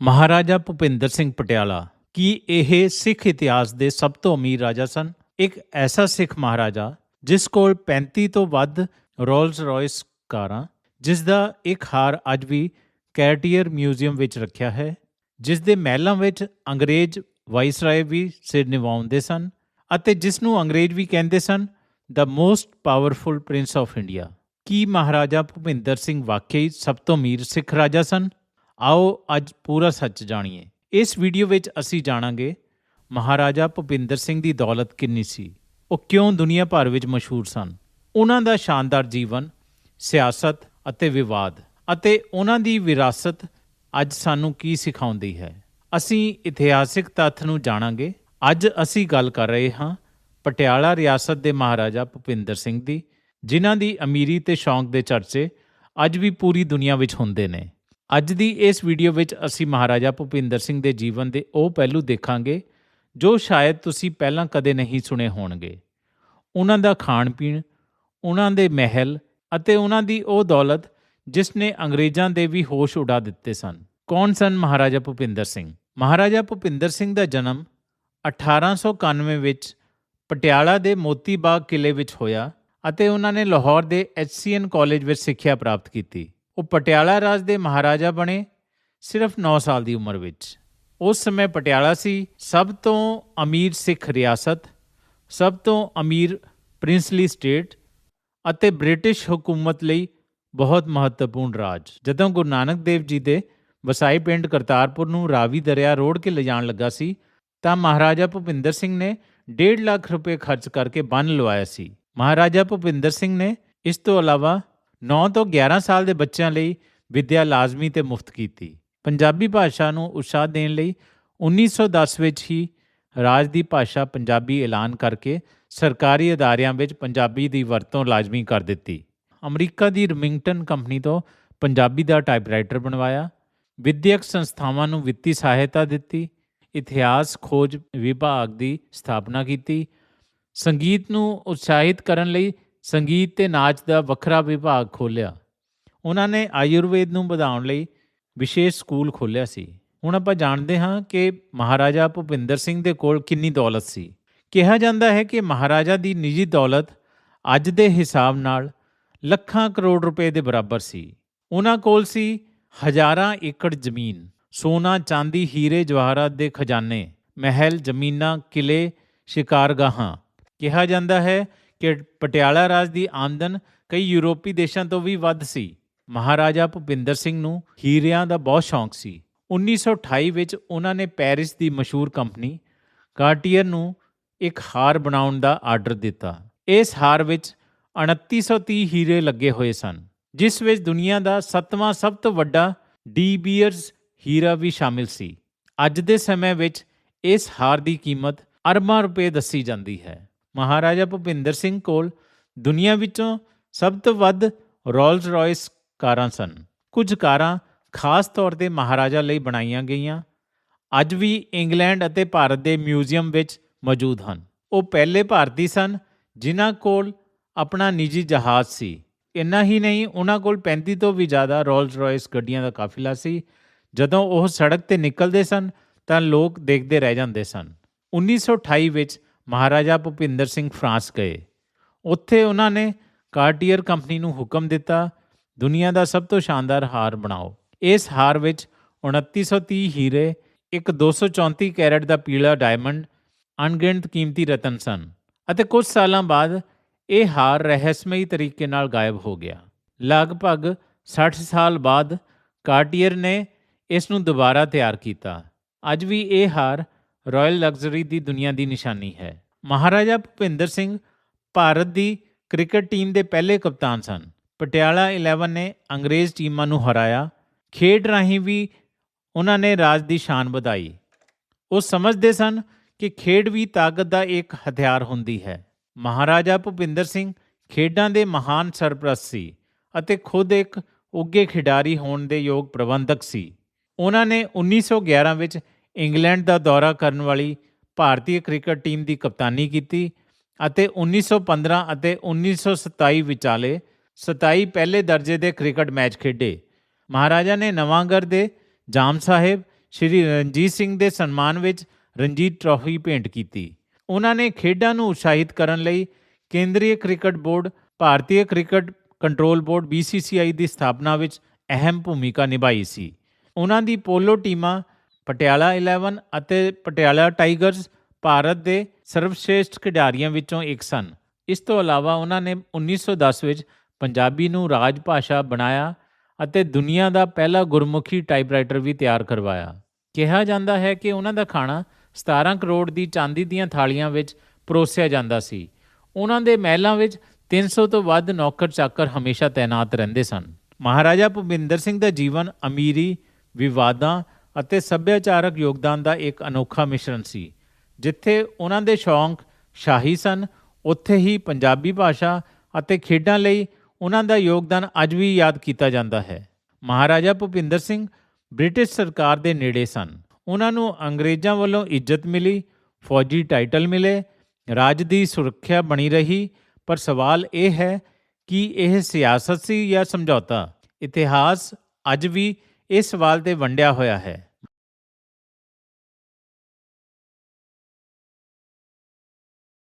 ਮਹਾਰਾਜਾ ਭੁਪਿੰਦਰ ਸਿੰਘ ਪਟਿਆਲਾ, ਕੀ ਇਹ ਸਿੱਖ ਇਤਿਹਾਸ ਦੇ ਸਭ ਤੋਂ ਅਮੀਰ ਰਾਜਾ ਸਨ? ਇੱਕ ਐਸਾ ਸਿੱਖ ਮਹਾਰਾਜਾ ਜਿਸ ਕੋਲ 35 ਤੋਂ ਵੱਧ ਰੋਲਸ ਰਾਇਸ ਕਾਰਾਂ, ਜਿਸ ਦਾ ਇੱਕ ਹਾਰ ਅੱਜ ਵੀ ਕੈਟੀਅਰ ਮਿਊਜ਼ੀਅਮ ਵਿੱਚ ਰੱਖਿਆ ਹੈ, ਜਿਸ ਦੇ ਮਹਿਲਾਂ ਵਿੱਚ ਅੰਗਰੇਜ਼ ਵਾਇਸਰਾਏ ਵੀ ਸਿਰ ਨਿਵਾਉਂਦੇ ਸਨ ਅਤੇ ਜਿਸ ਨੂੰ ਅੰਗਰੇਜ਼ ਵੀ ਕਹਿੰਦੇ ਸਨ ਦਾ most powerful prince of India ਕੀ ਮਹਾਰਾਜਾ ਭੁਪਿੰਦਰ ਸਿੰਘ ਵਾਕਈ ਸਭ ਤੋਂ ਅਮੀਰ ਸਿੱਖ ਰਾਜਾ ਸਨ? ਆਓ ਅੱਜ ਪੂਰਾ ਸੱਚ ਜਾਣੀਏ। ਇਸ ਵੀਡੀਓ ਵਿੱਚ ਅਸੀਂ ਜਾਣਾਂਗੇ, ਮਹਾਰਾਜਾ ਭੁਪਿੰਦਰ ਸਿੰਘ ਦੀ ਦੌਲਤ ਕਿੰਨੀ ਸੀ? ਉਹ ਕਿਉਂ ਦੁਨੀਆ ਭਰ ਵਿੱਚ ਮਸ਼ਹੂਰ ਸਨ? ਉਹਨਾਂ ਦਾ ਸ਼ਾਨਦਾਰ ਜੀਵਨ, ਸਿਆਸਤ ਅਤੇ ਵਿਵਾਦ ਅਤੇ ਉਹਨਾਂ ਦੀ ਵਿਰਾਸਤ ਅੱਜ ਸਾਨੂੰ ਕੀ ਸਿਖਾਉਂਦੀ ਹੈ? ਅਸੀਂ ਇਤਿਹਾਸਿਕ ਤੱਥ ਨੂੰ ਜਾਣਾਂਗੇ। ਅੱਜ ਅਸੀਂ ਗੱਲ ਕਰ ਰਹੇ ਹਾਂ ਪਟਿਆਲਾ ਰਿਆਸਤ ਦੇ ਮਹਾਰਾਜਾ ਭੁਪਿੰਦਰ ਸਿੰਘ ਦੀ, ਜਿਨ੍ਹਾਂ ਦੀ ਅਮੀਰੀ ਤੇ ਸ਼ੌਂਕ ਦੇ ਚਰਚੇ ਅੱਜ ਵੀ ਪੂਰੀ ਦੁਨੀਆ ਵਿੱਚ ਹੁੰਦੇ ਨੇ। ਅੱਜ ਦੀ ਇਸ ਵੀਡੀਓ ਵਿੱਚ ਅਸੀਂ ਮਹਾਰਾਜਾ ਭੁਪਿੰਦਰ ਸਿੰਘ ਦੇ ਜੀਵਨ ਦੇ ਉਹ ਪਹਿਲੂ ਦੇਖਾਂਗੇ, ਜੋ ਸ਼ਾਇਦ ਤੁਸੀਂ ਪਹਿਲਾਂ ਕਦੇ ਨਹੀਂ ਸੁਣੇ ਹੋਣਗੇ। ਉਹਨਾਂ ਦਾ ਖਾਣ ਪੀਣ ਉਹਨਾਂ ਦੇ ਮਹਿਲ ਅਤੇ ਉਹਨਾਂ ਦੀ ਉਹ ਦੌਲਤ ਜਿਸ ਨੇ ਅੰਗਰੇਜ਼ਾਂ ਦੇ ਵੀ ਹੋਸ਼ ਉਡਾ ਦਿੱਤੇ ਸਨ। ਕੌਣ ਸਨ ਮਹਾਰਾਜਾ ਭੁਪਿੰਦਰ ਸਿੰਘ? ਮਹਾਰਾਜਾ ਭੁਪਿੰਦਰ ਸਿੰਘ ਦਾ ਜਨਮ 1891 ਵਿੱਚ ਪਟਿਆਲਾ ਦੇ ਮੋਤੀ ਬਾਗ ਕਿਲੇ ਵਿੱਚ ਹੋਇਆ ਅਤੇ ਉਹਨਾਂ ਨੇ ਲਾਹੌਰ ਦੇ ਐਚਸੀਐਨ ਕਾਲਜ ਵਿੱਚ ਸਿੱਖਿਆ ਪ੍ਰਾਪਤ ਕੀਤੀ। ਉਹ ਪਟਿਆਲਾ ਰਾਜ ਦੇ ਮਹਾਰਾਜਾ ਬਣੇ ਸਿਰਫ 9 ਸਾਲ ਦੀ ਉਮਰ ਵਿੱਚ। ਉਸ ਸਮੇਂ ਪਟਿਆਲਾ ਸੀ ਸਭ ਤੋਂ ਅਮੀਰ ਸਿੱਖ ਰਿਆਸਤ, ਸਭ ਤੋਂ ਅਮੀਰ ਪ੍ਰਿੰਸਲੀ ਸਟੇਟ ਅਤੇ ਬ੍ਰਿਟਿਸ਼ ਹਕੂਮਤ ਲਈ ਬਹੁਤ ਮਹੱਤਵਪੂਰਨ ਰਾਜ। ਜਦੋਂ ਗੁਰੂ ਨਾਨਕ ਦੇਵ ਜੀ ਦੇ ਵਸਾਈ ਪਿੰਡ ਕਰਤਾਰਪੁਰ ਨੂੰ ਰਾਵੀ ਦਰਿਆ ਰੋੜ ਕੇ ਲਿਜਾਣ ਲੱਗਾ ਸੀ, ਤਾਂ ਮਹਾਰਾਜਾ ਭੁਪਿੰਦਰ ਸਿੰਘ ਨੇ 1.5 ਲੱਖ ਰੁਪਏ ਖਰਚ ਕਰਕੇ ਬੰਨ ਲਵਾਇਆ ਸੀ। ਮਹਾਰਾਜਾ ਭੁਪਿੰਦਰ ਸਿੰਘ ਨੇ ਇਸ ਤੋਂ ਇਲਾਵਾ 9 ਤੋਂ 11 ਸਾਲ ਦੇ ਬੱਚਿਆਂ ਲਈ ਵਿੱਦਿਆ ਲਾਜ਼ਮੀ ਤੇ ਮੁਫਤ ਕੀਤੀ। ਪੰਜਾਬੀ ਭਾਸ਼ਾ ਨੂੰ ਉਤਸ਼ਾਹ ਦੇਣ ਲਈ 1910 ਵਿੱਚ ਹੀ ਰਾਜ ਦੀ ਭਾਸ਼ਾ ਪੰਜਾਬੀ ਐਲਾਨ ਕਰਕੇ ਸਰਕਾਰੀ ਅਦਾਰਿਆਂ ਵਿੱਚ ਪੰਜਾਬੀ ਦੀ ਵਰਤੋਂ ਲਾਜ਼ਮੀ ਕਰ ਦਿੱਤੀ। ਅਮਰੀਕਾ ਦੀ ਰਿਮਿੰਗਟਨ ਕੰਪਨੀ ਤੋਂ ਪੰਜਾਬੀ ਦਾ ਟਾਈਪਰਾਈਟਰ ਬਣਵਾਇਆ। ਵਿਦਿਅਕ ਸੰਸਥਾਵਾਂ ਨੂੰ ਵਿੱਤੀ ਸਹਾਇਤਾ ਦਿੱਤੀ। ਇਤਿਹਾਸ ਖੋਜ ਵਿਭਾਗ ਦੀ ਸਥਾਪਨਾ ਕੀਤੀ। ਸੰਗੀਤ ਨੂੰ ਉਤਸ਼ਾਹਿਤ ਕਰਨ ਲਈ ਸੰਗੀਤ ਤੇ ਨਾਚ ਦਾ ਵੱਖਰਾ ਵਿਭਾਗ ਖੋਲ੍ਹਿਆ। ਉਹਨਾਂ ਨੇ ਆਯੁਰਵੇਦ ਨੂੰ ਵਧਾਉਣ ਲਈ ਵਿਸ਼ੇਸ਼ ਸਕੂਲ ਖੋਲ੍ਹਿਆ ਸੀ। ਹੁਣ ਆਪਾਂ ਜਾਣਦੇ ਹਾਂ ਕਿ ਮਹਾਰਾਜਾ ਭੁਪਿੰਦਰ ਸਿੰਘ ਦੇ ਕੋਲ ਕਿੰਨੀ ਦੌਲਤ ਸੀ। ਕਿਹਾ ਜਾਂਦਾ ਹੈ ਕਿ ਮਹਾਰਾਜਾ ਦੀ ਨਿੱਜੀ ਦੌਲਤ ਅੱਜ ਦੇ ਹਿਸਾਬ ਨਾਲ ਲੱਖਾਂ ਕਰੋੜ ਰੁਪਏ ਦੇ ਬਰਾਬਰ ਸੀ। ਉਹਨਾਂ ਕੋਲ ਸੀ ਹਜ਼ਾਰਾਂ ਏਕੜ ਜ਼ਮੀਨ, ਸੋਨਾ, ਚਾਂਦੀ, ਹੀਰੇ, ਜਵਾਹਰਾਤ ਦੇ ਖਜ਼ਾਨੇ, ਮਹਿਲ, ਜ਼ਮੀਨਾਂ ਕਿਲੇ ਸ਼ਿਕਾਰਗਾਹਾਂ। ਕਿਹਾ ਜਾਂਦਾ ਹੈ ਕਿ ਪਟਿਆਲਾ ਰਾਜ ਦੀ ਆਮਦਨ ਕਈ ਯੂਰਪੀ ਦੇਸ਼ਾਂ ਤੋਂ ਵੀ ਵੱਧ ਸੀ। ਮਹਾਰਾਜਾ ਭੁਪਿੰਦਰ ਸਿੰਘ ਨੂੰ ਹੀਰਿਆਂ ਦਾ ਬਹੁਤ ਸ਼ੌਂਕ ਸੀ। 1928 ਵਿੱਚ ਉਹਨਾਂ ਨੇ ਪੈਰਿਸ ਦੀ ਮਸ਼ਹੂਰ ਕੰਪਨੀ ਕਾਰਟੀਅਰ ਨੂੰ ਇੱਕ ਹਾਰ ਬਣਾਉਣ ਦਾ ਆਰਡਰ ਦਿੱਤਾ। ਇਸ ਹਾਰ ਵਿੱਚ 2930 ਹੀਰੇ ਲੱਗੇ ਹੋਏ ਸਨ, ਜਿਸ ਵਿੱਚ ਦੁਨੀਆ ਦਾ ਸੱਤਵਾਂ ਸਭ ਤੋਂ ਵੱਡਾ ਡੀ ਬੀਅਰਜ਼ ਹੀਰਾ ਵੀ ਸ਼ਾਮਿਲ ਸੀ। ਅੱਜ ਦੇ ਸਮੇਂ ਵਿੱਚ ਇਸ ਹਾਰ ਦੀ ਕੀਮਤ ਅਰਬਾਂ ਰੁਪਏ ਦੱਸੀ ਜਾਂਦੀ ਹੈ। ਮਹਾਰਾਜਾ ਭੁਪਿੰਦਰ ਸਿੰਘ ਕੋਲ ਦੁਨੀਆ ਵਿੱਚੋਂ ਸਭ ਤੋਂ ਵੱਧ ਰੋਲਸ ਰਾਇਸ ਕਾਰਾਂ ਸਨ। ਕੁਝ ਕਾਰਾਂ ਖਾਸ ਤੌਰ ਤੇ ਮਹਾਰਾਜਾ ਲਈ ਬਣਾਈਆਂ ਗਈਆਂ। ਅੱਜ ਵੀ ਇੰਗਲੈਂਡ ਅਤੇ ਭਾਰਤ ਦੇ ਮਿਊਜ਼ੀਅਮ ਵਿੱਚ ਮੌਜੂਦ ਹਨ। ਉਹ ਪਹਿਲੇ ਭਾਰਤੀ ਸਨ, ਜਿਨ੍ਹਾਂ ਕੋਲ ਆਪਣਾ ਨਿੱਜੀ ਜਹਾਜ਼ ਸੀ। ਇੰਨਾ ਹੀ ਨਹੀਂ, ਉਹਨਾਂ ਕੋਲ 35 ਤੋਂ ਵੀ ਜ਼ਿਆਦਾ ਰੋਲਸ ਰਾਇਸ ਗੱਡੀਆਂ ਦਾ ਕਾਫਿਲਾ ਸੀ। ਜਦੋਂ ਉਹ ਸੜਕ ਤੇ ਨਿਕਲਦੇ ਸਨ, ਤਾਂ ਲੋਕ ਦੇਖਦੇ ਰਹਿ ਜਾਂਦੇ ਸਨ। 1928 ਵਿੱਚ ਮਹਾਰਾਜਾ ਭੁਪਿੰਦਰ ਸਿੰਘ ਫਰਾਂਸ ਗਏ। ਉੱਥੇ ਉਹਨਾਂ ਨੇ ਕਾਰਟੀਅਰ ਕੰਪਨੀ ਨੂੰ ਹੁਕਮ ਦਿੱਤਾ, ਦੁਨੀਆ ਦਾ ਸਭ ਤੋਂ ਸ਼ਾਨਦਾਰ ਹਾਰ ਬਣਾਓ। ਇਸ ਹਾਰ ਵਿੱਚ 2930 ਹੀਰੇ, ਇੱਕ 234 ਕੈਰਟ ਦਾ ਪੀਲਾ ਡਾਇਮੰਡ, ਅਣਗਿਣਤ ਕੀਮਤੀ ਰਤਨ ਸਨ ਅਤੇ ਕੁਝ ਸਾਲਾਂ ਬਾਅਦ ਇਹ ਹਾਰ ਰਹੱਸਮਈ ਤਰੀਕੇ ਨਾਲ ਗਾਇਬ ਹੋ ਗਿਆ। ਲਗਭਗ 60 ਸਾਲ ਬਾਅਦ ਕਾਰਟੀਅਰ ਨੇ ਇਸ ਨੂੰ ਦੁਬਾਰਾ ਤਿਆਰ ਕੀਤਾ। ਅੱਜ ਵੀ ਇਹ ਹਾਰ ਰਾਇਲ ਲਗਜ਼ਰੀ ਦੀ ਦੁਨੀਆ ਦੀ ਨਿਸ਼ਾਨੀ ਹੈ। ਮਹਾਰਾਜਾ ਭੁਪਿੰਦਰ ਸਿੰਘ ਭਾਰਤ ਦੀ ਕ੍ਰਿਕਟ ਟੀਮ ਦੇ ਪਹਿਲੇ ਕਪਤਾਨ ਸਨ। ਪਟਿਆਲਾ 11 ਨੇ ਅੰਗਰੇਜ਼ ਟੀਮਾਂ ਨੂੰ ਹਰਾਇਆ। ਖੇਡ ਰਾਹੀਂ ਵੀ ਉਹਨਾਂ ਨੇ ਰਾਜ ਦੀ ਸ਼ਾਨ ਵਧਾਈ। ਉਹ ਸਮਝਦੇ ਸਨ ਕਿ ਖੇਡ ਵੀ ਤਾਕਤ ਦਾ ਇੱਕ ਹਥਿਆਰ ਹੁੰਦੀ ਹੈ। ਮਹਾਰਾਜਾ ਭੁਪਿੰਦਰ ਸਿੰਘ ਖੇਡਾਂ ਦੇ ਮਹਾਨ ਸਰਪ੍ਰਸਤ ਸੀ ਅਤੇ ਖੁਦ ਇੱਕ ਉੱਗੇ ਖਿਡਾਰੀ ਹੋਣ ਦੇ ਯੋਗ ਪ੍ਰਬੰਧਕ ਸੀ। ਉਹਨਾਂ ਨੇ 1911 ਵਿੱਚ ਇੰਗਲੈਂਡ ਦਾ ਦੌਰਾ ਕਰਨ ਵਾਲੀ ਭਾਰਤੀ ਕ੍ਰਿਕਟ ਟੀਮ ਦੀ ਕਪਤਾਨੀ ਕੀਤੀ ਅਤੇ 1915 ਅਤੇ 1927 ਵਿਚਾਲੇ 27 ਪਹਿਲੇ ਦਰਜੇ ਦੇ ਕ੍ਰਿਕਟ ਮੈਚ ਖੇਡੇ। ਮਹਾਰਾਜਾ ਨੇ ਨਵਾਂਗਰ ਦੇ ਜਾਮ ਸਾਹਿਬ, ਸ਼੍ਰੀ ਰਣਜੀਤ ਸਿੰਘ ਦੇ ਸਨਮਾਨ ਵਿੱਚ ਰਣਜੀਤ ਟਰਾਫੀ ਭੇਂਟ ਕੀਤੀ। ਉਹਨਾਂ ਨੇ ਖੇਡਾਂ ਨੂੰ ਉਤਸ਼ਾਹਿਤ ਕਰਨ ਲਈ ਕੇਂਦਰੀ ਕ੍ਰਿਕਟ ਬੋਰਡ, ਭਾਰਤੀ ਕ੍ਰਿਕਟ ਕੰਟਰੋਲ ਬੋਰਡ BCCI ਦੀ ਸਥਾਪਨਾ ਵਿੱਚ ਅਹਿਮ ਭੂਮਿਕਾ ਨਿਭਾਈ ਸੀ। ਉਹਨਾਂ ਦੀ ਪੋਲੋ ਟੀਮਾਂ ਪਟਿਆਲਾ 11 ਅਤੇ ਪਟਿਆਲਾ ਟਾਈਗਰਸ ਭਾਰਤ ਦੇ ਸਰਵਸ਼੍ਰੇਸ਼ਠ ਖਿਡਾਰੀਆਂ ਵਿੱਚੋਂ ਇੱਕ ਸਨ। ਇਸ ਤੋਂ ਇਲਾਵਾ ਉਹਨਾਂ ਨੇ 1910 ਵਿੱਚ ਪੰਜਾਬੀ ਨੂੰ ਰਾਜ ਭਾਸ਼ਾ ਬਣਾਇਆ ਅਤੇ ਦੁਨੀਆ ਦਾ ਪਹਿਲਾ ਗੁਰਮੁਖੀ ਟਾਈਪਰਾਈਟਰ ਵੀ ਤਿਆਰ ਕਰਵਾਇਆ। ਕਿਹਾ ਜਾਂਦਾ ਹੈ ਕਿ ਉਹਨਾਂ ਦਾ ਖਾਣਾ 17 ਕਰੋੜ ਦੀ ਚਾਂਦੀ ਦੀਆਂ ਥਾਲੀਆਂ ਵਿੱਚ ਪਰੋਸਿਆ ਜਾਂਦਾ ਸੀ। ਉਹਨਾਂ ਦੇ ਮਹਿਲਾਂ ਵਿੱਚ 300 ਤੋਂ ਵੱਧ ਨੌਕਰ ਚਾਕਰ ਹਮੇਸ਼ਾ ਤਾਇਨਾਤ ਰਹਿੰਦੇ ਸਨ। ਮਹਾਰਾਜਾ ਭੁਪਿੰਦਰ ਸਿੰਘ ਦਾ ਜੀਵਨ ਅਮੀਰੀ ਵਿਵਾਦਾਂ ਅਤੇ ਸੱਭਿਆਚਾਰਕ ਯੋਗਦਾਨ ਦਾ ਇੱਕ ਅਨੋਖਾ ਮਿਸ਼ਰਣ ਸੀ, ਜਿੱਥੇ ਉਹਨਾਂ ਦੇ ਸ਼ੌਂਕ ਸ਼ਾਹੀ ਸਨ, ਉੱਥੇ ਹੀ ਪੰਜਾਬੀ ਭਾਸ਼ਾ ਅਤੇ ਖੇਡਾਂ ਲਈ ਉਹਨਾਂ ਦਾ ਯੋਗਦਾਨ ਅੱਜ ਵੀ ਯਾਦ ਕੀਤਾ ਜਾਂਦਾ ਹੈ। ਮਹਾਰਾਜਾ ਭੁਪਿੰਦਰ ਸਿੰਘ ਬ੍ਰਿਟਿਸ਼ ਸਰਕਾਰ ਦੇ ਨੇੜੇ ਸਨ। ਉਹਨਾਂ ਨੂੰ ਅੰਗਰੇਜ਼ਾਂ ਵੱਲੋਂ ਇੱਜ਼ਤ ਮਿਲੀ, ਫੌਜੀ ਟਾਈਟਲ ਮਿਲੇ, ਰਾਜ ਦੀ ਸੁਰੱਖਿਆ ਬਣੀ ਰਹੀ, ਪਰ ਸਵਾਲ ਇਹ ਹੈ ਕਿ ਇਹ ਸਿਆਸਤ ਸੀ ਜਾਂ ਸਮਝੌਤਾ? ਇਤਿਹਾਸ ਅੱਜ ਵੀ ਇਸ ਸਵਾਲ ਤੇ ਵੰਡਿਆ ਹੋਇਆ ਹੈ।